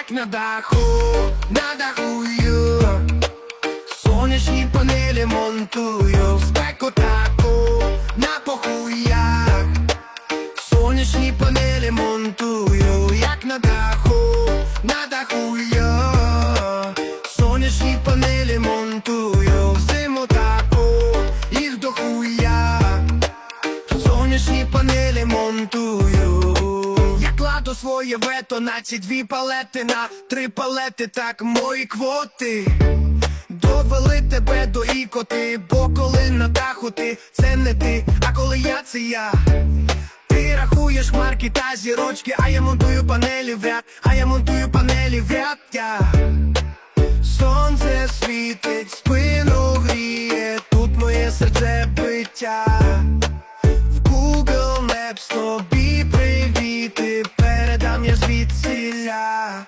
як на даху, на дахую. Сонячні панелі монтую, в спеку таку, на похуях. Сонячні панелі монтую, як на даху, на дахую. Сонячні панелі монтую, зиму таку, їх до хуя Сонячні панелі монтую Я своє вето на ці дві палети На три палети, так мої квоти. Довели тебе до ікоти, бо коли на даху ти, це не ти, а коли я, це я. Ти рахуєш марки та зірочки, а я монтую панелі в ряд, а я монтую панелі в ряд, я. Сонце світить, спину гріє, тут моє серце биття звідсіля